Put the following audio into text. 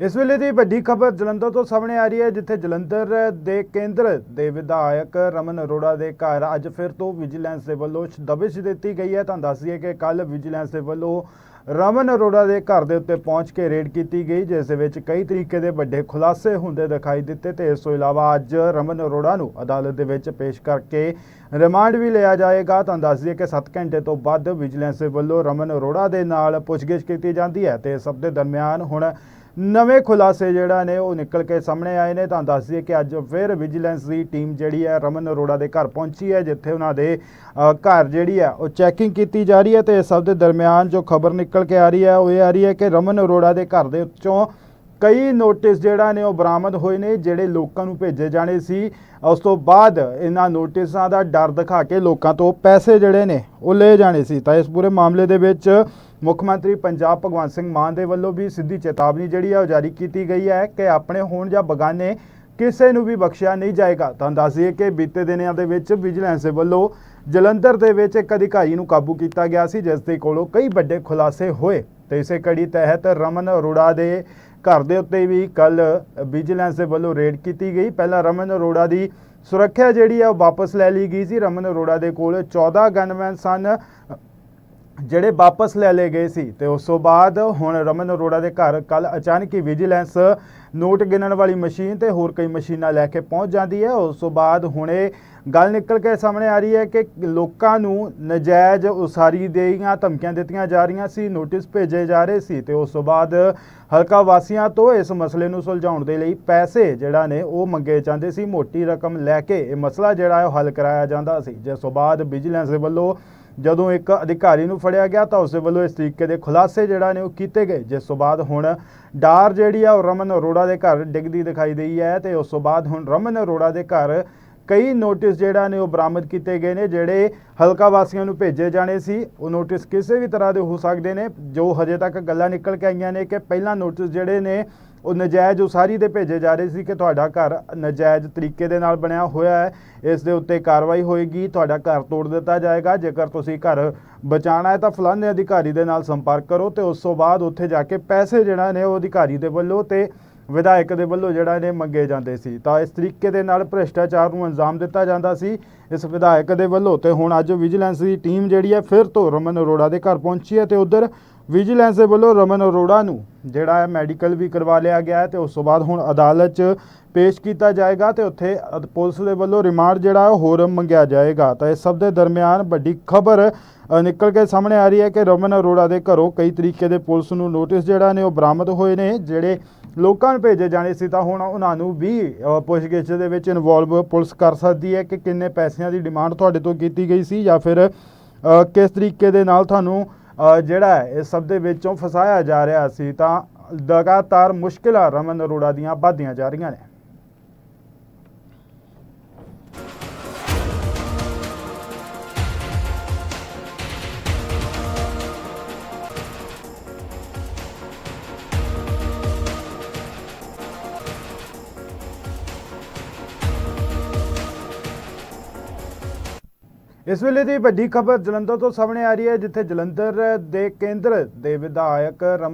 ਇਸ ਵੇਲੇ ਦੀ ਵੱਡੀ ਖਬਰ ਜਲੰਧਰ ਤੋਂ ਸਾਹਮਣੇ ਆ ਰਹੀ ਹੈ, ਜਿੱਥੇ ਜਲੰਧਰ ਦੇ ਕੇਂਦਰ ਦੇ ਵਿਧਾਇਕ ਰਮਨ ਅਰੋੜਾ ਦੇ ਘਰ ਅੱਜ ਫਿਰ ਤੋਂ ਵਿਜੀਲੈਂਸ ਦੇ ਵੱਲੋਂ ਦਬਿਸ਼ ਦਿੱਤੀ ਗਈ ਹੈ। ਤੁਹਾਨੂੰ ਦੱਸ ਦਈਏ ਕਿ ਕੱਲ ਵਿਜੀਲੈਂਸ ਦੇ ਵੱਲੋਂ ਰਮਨ ਅਰੋੜਾ ਦੇ ਘਰ ਦੇ ਉੱਤੇ ਪਹੁੰਚ ਕੇ ਰੇਡ ਕੀਤੀ ਗਈ, ਜਿਸ ਦੇ ਵਿੱਚ ਕਈ ਤਰੀਕੇ ਦੇ ਵੱਡੇ ਖੁਲਾਸੇ ਹੁੰਦੇ ਦਿਖਾਈ ਦਿੱਤੇ ਤੇ ਇਸ ਤੋਂ ਇਲਾਵਾ ਅੱਜ ਰਮਨ ਅਰੋੜਾ ਨੂੰ ਅਦਾਲਤ ਦੇ ਵਿੱਚ ਪੇਸ਼ ਕਰਕੇ ਰਿਮਾਂਡ ਵੀ ਲਿਆ ਜਾਏਗਾ। ਤੁਹਾਨੂੰ ਦੱਸ ਦਈਏ ਕਿ 7 ਘੰਟੇ ਤੋਂ ਬਾਅਦ ਵਿਜੀਲੈਂਸ ਦੇ ਵੱਲੋਂ ਰਮਨ ਅਰੋੜਾ ਦੇ ਨਾਲ ਪੁੱਛਗਿੱਛ ਕੀਤੀ ਜਾਂਦੀ ਹੈ ਤੇ ਸਭ ਦੇ ਦਰਮਿਆਨ ਹੁਣ ਨਵੇਂ ਖੁਲਾਸੇ ਜਿਹੜਾ ਨੇ ਉਹ ਨਿਕਲ ਕੇ ਸਾਹਮਣੇ ਆਏ ਨੇ। ਤਾਂ ਦੱਸ ਦਈਏ ਕਿ ਅੱਜ ਫਿਰ ਵਿਜੀਲੈਂਸ ਦੀ ਟੀਮ ਜਿਹੜੀ ਹੈ ਰਮਨ ਅਰੋੜਾ ਦੇ ਘਰ ਪਹੁੰਚੀ ਹੈ, ਜਿੱਥੇ ਉਹਨਾਂ ਦੇ ਘਰ ਜਿਹੜੀ ਹੈ ਉਹ ਚੈਕਿੰਗ ਕੀਤੀ ਜਾ ਰਹੀ ਹੈ ਤੇ ਇਸ ਸਭ ਦੇ ਦਰਮਿਆਨ ਜੋ ਖਬਰ ਨਿਕਲ ਕੇ ਆ ਰਹੀ ਹੈ, ਉਹ ਇਹ ਆ ਰਹੀ ਹੈ ਕਿ ਰਮਨ ਅਰੋੜਾ ਦੇ ਘਰ ਦੇ ਉੱਚੋਂ ਕਈ ਨੋਟਿਸ ਜਿਹੜਾ ਨੇ ਉਹ ਬਰਾਮਦ ਹੋਏ ਨੇ, ਜਿਹੜੇ ਲੋਕਾਂ ਨੂੰ ਭੇਜੇ ਜਾਣੇ ਸੀ। ਉਸ ਤੋਂ ਬਾਅਦ ਇਹਨਾਂ ਨੋਟਿਸਾਂ ਦਾ ਡਰ ਦਿਖਾ ਕੇ ਲੋਕਾਂ ਤੋਂ ਪੈਸੇ ਜਿਹੜੇ ਨੇ ਉਹ ਲਏ ਜਾਣੇ ਸੀ। ਤਾਂ ਇਸ ਪੂਰੇ ਮਾਮਲੇ ਦੇ ਵਿੱਚ ਮੁੱਖ ਮੰਤਰੀ ਪੰਜਾਬ ਭਗਵੰਤ ਸਿੰਘ ਮਾਨ ਦੇ ਵੱਲੋਂ ਵੀ ਸਿੱਧੀ ਚੇਤਾਵਨੀ ਜਿਹੜੀ ਹੈ ਉਹ ਜਾਰੀ ਕੀਤੀ ਗਈ ਹੈ ਕਿ ਆਪਣੇ ਹੋਣ ਜਾਂ ਬਗਾਨੇ ਕਿਸੇ ਨੂੰ ਵੀ ਬਖਸ਼ਿਆ ਨਹੀਂ ਜਾਏਗਾ। ਤਾਂ ਦੱਸ ਦਈਏ ਕਿ ਬੀਤੇ ਦਿਨਾਂ ਦੇ ਵਿੱਚ ਵਿਜੀਲੈਂਸ ਦੇ ਵੱਲੋਂ ਜਲੰਧਰ ਦੇ ਵਿੱਚ ਇੱਕ ਅਧਿਕਾਰੀ ਨੂੰ ਕਾਬੂ ਕੀਤਾ ਗਿਆ ਸੀ, ਜਿਸ ਦੇ ਕੋਲੋਂ ਕਈ ਵੱਡੇ ਖੁਲਾਸੇ ਹੋਏ। ਤੇ ਇਸੇ ਕੜੀ ਤਹਿਤ ਰਮਨ ਅਰੋੜਾ ਦੇ ਘਰ ਦੇ ਉੱਤੇ ਵੀ ਕੱਲ ਵਿਜੀਲੈਂਸ ਦੇ ਵੱਲੋਂ ਰੇਡ ਕੀਤੀ ਗਈ। ਪਹਿਲਾਂ ਰਮਨ ਅਰੋੜਾ ਦੀ ਸੁਰੱਖਿਆ ਜਿਹੜੀ ਹੈ ਉਹ ਵਾਪਸ ਲੈ ਲਈ ਗਈ ਸੀ। ਰਮਨ ਅਰੋੜਾ ਦੇ ਕੋਲ 14 ਗਨਮੈਨ ਸਨ। ਜਿਹੜੇ ਵਾਪਸ ਲੈ ਲਏ ਗਏ ਸੀ ਤੇ ਉਸ ਤੋਂ ਬਾਅਦ ਹੁਣ ਰਮਨ ਅਰੋੜਾ ਦੇ ਘਰ ਕੱਲ ਅਚਾਨਕ ਹੀ ਵਿਜੀਲੈਂਸ ਨੋਟ ਗਿਣਨ ਵਾਲੀ ਮਸ਼ੀਨ ਤੇ ਹੋਰ ਕਈ ਮਸ਼ੀਨਾਂ ਲੈ ਕੇ ਪਹੁੰਚ ਜਾਂਦੀ ਹੈ। ਉਸ ਤੋਂ ਬਾਅਦ ਹੁਣ ਇਹ ਗੱਲ ਨਿਕਲ ਕੇ ਸਾਹਮਣੇ ਆ ਰਹੀ ਹੈ ਕਿ ਲੋਕਾਂ ਨੂੰ ਨਜਾਇਜ਼ ਉਸਾਰੀ ਦੇਈਆਂ ਧਮਕੀਆਂ ਦਿੱਤੀਆਂ ਜਾ ਰਹੀਆਂ ਸੀ ਨੋਟਿਸ ਭੇਜੇ ਜਾ ਰਹੇ ਸੀ ਤੇ ਉਸ ਤੋਂ ਬਾਅਦ ਹਲਕਾ ਵਾਸੀਆਂ ਤੋਂ ਇਸ ਮਸਲੇ ਨੂੰ ਸੁਲਝਾਉਣ ਦੇ ਲਈ ਪੈਸੇ ਜਿਹੜਾ ਨੇ ਉਹ ਮੰਗੇ ਜਾਂਦੇ ਸੀ। ਮੋਟੀ ਰਕਮ ਲੈ ਕੇ ਇਹ ਮਸਲਾ ਜਿਹੜਾ ਹੈ ਉਹ ਹੱਲ ਕਰਾਇਆ ਜਾਂਦਾ ਸੀ। ਜਿਸ ਤੋਂ ਬਾਅਦ ਵਿਜੀਲੈਂਸ ਦੇ ਵੱਲੋਂ ਜਦੋਂ ਇੱਕ ਅਧਿਕਾਰੀ ਨੂੰ ਫੜਿਆ ਗਿਆ ਤਾਂ ਉਸ ਦੇ ਵੱਲੋਂ ਇਸ ਤਰੀਕੇ ਦੇ ਖੁਲਾਸੇ ਜਿਹੜਾ ਨੇ ਉਹ ਕੀਤੇ ਗਏ, ਜਿਸ ਤੋਂ ਬਾਅਦ ਹੁਣ ਡਾਰ ਜਿਹੜੀ ਆ ਉਹ ਰਮਨ ਅਰੋੜਾ ਦੇ ਘਰ ਡਿੱਗਦੀ ਦਿਖਾਈ ਦੇਈ ਹੈ ਤੇ ਉਸ ਤੋਂ ਬਾਅਦ ਹੁਣ ਰਮਨ ਅਰੋੜਾ ਦੇ ਘਰ ਕਈ ਨੋਟਿਸ ਜਿਹੜਾ ਨੇ ਉਹ ਬਰਾਮਦ ਕੀਤੇ ਗਏ ਨੇ, ਜਿਹੜੇ ਹਲਕਾ ਵਾਸੀਆਂ ਨੂੰ ਭੇਜੇ ਜਾਣੇ ਸੀ। ਉਹ ਨੋਟਿਸ ਕਿਸੇ ਵੀ ਤਰ੍ਹਾਂ ਦੇ ਹੋ ਸਕਦੇ ਨੇ, ਜੋ ਹਜੇ ਤੱਕ ਗੱਲਾਂ ਨਿਕਲ ਕੇ ਆਈਆਂ ਨੇ ਕਿ ਪਹਿਲਾਂ ਨੋਟਿਸ ਜਿਹੜੇ ਨੇ ਉਹ ਨਜਾਇਜ਼ ਉਸਾਰੀ ਦੇ ਭੇਜੇ ਜਾ ਰਹੇ ਸੀ ਕਿ ਤੁਹਾਡਾ ਘਰ ਨਜਾਇਜ਼ ਤਰੀਕੇ ਦੇ ਨਾਲ ਬਣਿਆ ਹੋਇਆ ਹੈ। ਇਸ ਦੇ ਉੱਤੇ ਕਾਰਵਾਈ ਹੋਏਗੀ, ਤੁਹਾਡਾ ਘਰ ਤੋੜ ਦਿੱਤਾ ਜਾਏਗਾ। ਜੇਕਰ ਤੁਸੀਂ ਘਰ ਬਚਾਉਣਾ ਹੈ ਤਾਂ ਫਲਾਣੇ ਅਧਿਕਾਰੀ ਦੇ ਨਾਲ ਸੰਪਰਕ ਕਰੋ ਤੇ ਉਸ ਤੋਂ ਬਾਅਦ ਉੱਥੇ ਜਾ ਕੇ ਪੈਸੇ ਜਿਹੜਾ ਨੇ ਉਹ ਅਧਿਕਾਰੀ ਦੇ ਵੱਲੋਂ ਤੇ ਵਿਧਾਇਕ ਦੇ ਵੱਲੋਂ ਜਿਹੜਾ ਨੇ ਮੰਗੇ ਜਾਂਦੇ ਸੀ। ਤਾਂ ਇਸ ਤਰੀਕੇ ਦੇ ਨਾਲ ਭ੍ਰਿਸ਼ਟਾਚਾਰ ਨੂੰ ਅੰਜਾਮ ਦਿੱਤਾ ਜਾਂਦਾ ਸੀ ਇਸ ਵਿਧਾਇਕ ਦੇ ਵੱਲੋਂ ਤੇ ਹੁਣ ਅੱਜ ਵਿਜੀਲੈਂਸ ਦੀ ਟੀਮ ਜਿਹੜੀ ਹੈ, ਫਿਰ ਤੋਂ ਰਮਨ ਅਰੋੜਾ ਦੇ ਘਰ ਪਹੁੰਚੀ ਹੈ ਤੇ ਉਧਰ ਵਿਜੀਲੈਂਸ ਦੇ ਵੱਲੋਂ ਰਮਨ ਅਰੋੜਾ ਨੂੰ, ਜਿਹੜਾ ਹੈ ਮੈਡੀਕਲ ਵੀ ਕਰਵਾ ਲਿਆ ਗਿਆ ਹੈ ਤੇ ਉਸ ਤੋਂ ਬਾਅਦ ਹੁਣ ਅਦਾਲਤ 'ਚ ਪੇਸ਼ ਕੀਤਾ ਜਾਏਗਾ ਤੇ ਉੱਥੇ ਅਦ- ਪੁਲਿਸ ਦੇ ਵੱਲੋਂ ਰਿਮਾਂਡ ਜਿਹੜਾ ਉਹ ਹੋਰ ਮੰਗਿਆ ਜਾਏਗਾ। ਤਾਂ ਇਸ ਸਭ ਦੇ ਦਰਮਿਆਨ ਵੱਡੀ ਖਬਰ ਨਿਕਲ ਕੇ ਸਾਹਮਣੇ ਆ ਰਹੀ ਹੈ ਕਿ ਰਮਨ ਅਰੋੜਾ ਦੇ ਘਰੋਂ ਕਈ ਤਰੀਕੇ ਦੇ ਪੁਲਿਸ ਨੂੰ ਨੋਟਿਸ ਜਿਹੜਾ ਨੇ ਉਹ ਬਰਾਮਦ ਹੋਏ ਨੇ, ਜਿਹੜੇ ਲੋਕਾਂ ਨੂੰ ਭੇਜੇ ਜਾਣੇ ਸੀ ਤਾਂ ਹੁਣ ਉਹਨਾਂ ਨੂੰ ਵੀ ਪੁੱਛਗਿੱਛ ਦੇ ਵਿੱਚ ਇਨਵੋਲਵ ਪੁਲਿਸ ਕਰ ਸਕਦੀ ਹੈ ਕਿ ਕਿੰਨੇ ਪੈਸਿਆਂ ਦੀ ਡਿਮਾਂਡ ਤੁਹਾਡੇ ਤੋਂ ਕੀਤੀ ਗਈ ਸੀ ਜਾਂ ਫਿਰ ਕਿਸ ਤਰੀਕੇ ਦੇ ਨਾਲ ਤੁਹਾਨੂੰ ਜਿਹੜਾ ਹੈ, ਇਸ ਸਭ ਦੇ ਵਿੱਚੋਂ ਫਸਾਇਆ ਜਾ ਰਿਹਾ ਸੀ, ਤਾਂ ਲਗਾਤਾਰ ਮੁਸ਼ਕਿਲਾਂ ਰਮਨ ਅਰੋੜਾ ਦੀਆਂ ਵੱਧਦੀਆਂ ਜਾ ਰਹੀਆਂ ਨੇ। ਇਸ ਵੇਲੇ ਦੀ ਵੱਡੀ ਖਬਰ ਜਲੰਧਰ ਤੋਂ ਸਾਹਮਣੇ ਆ ਰਹੀ ਹੈ, ਜਿੱਥੇ ਜਲੰਧਰ ਦੇ ਕੇਂਦਰ ਦੇ ਵਿਧਾਇਕ ਰਮਨ